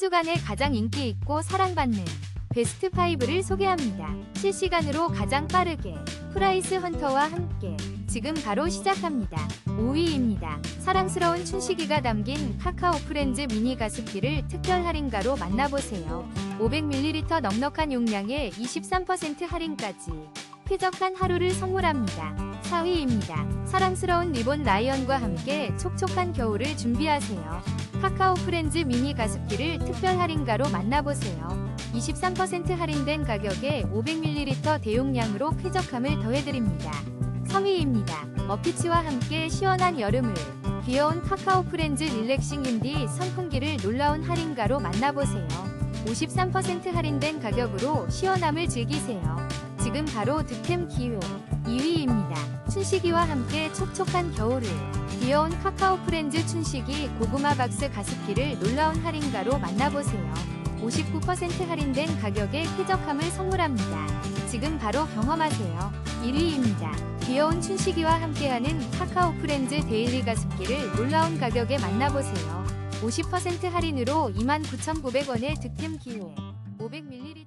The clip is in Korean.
주간에 가장 인기 있고 사랑받는 베스트 5를 소개합니다. 실시간으로 가장 빠르게 프라이스 헌터와 함께 지금 바로 시작합니다. 5위입니다. 사랑스러운 춘식이가 담긴 카카오 프렌즈 미니 가습기를 특별 할인가로 만나보세요. 500ml 넉넉한 용량에 23% 할인까지 쾌적한 하루를 선물합니다. 4위입니다. 사랑스러운 리본 라이언과 함께 촉촉한 겨울을 준비하세요. 카카오 프렌즈 미니 가습기를 특별 할인가로 만나보세요. 23% 할인된 가격에 500ml 대용량으로 쾌적함을 더해드립니다. 3위입니다. 머피치와 함께 시원한 여름을 귀여운 카카오 프렌즈 릴렉싱 인디 선풍기를 놀라운 할인가로 만나보세요. 53% 할인된 가격으로 시원함을 즐기세요. 지금 바로 득템 기회 2위입니다. 춘식이와 함께 촉촉한 겨울을 귀여운 카카오 프렌즈 춘식이 고구마 박스 가습기를 놀라운 할인가로 만나보세요. 59% 할인된 가격에 쾌적함을 선물합니다. 지금 바로 경험하세요. 1위입니다. 귀여운 춘식이와 함께하는 카카오 프렌즈 데일리 가습기를 놀라운 가격에 만나보세요. 50% 할인으로 29,900원의 득템 기회 500ml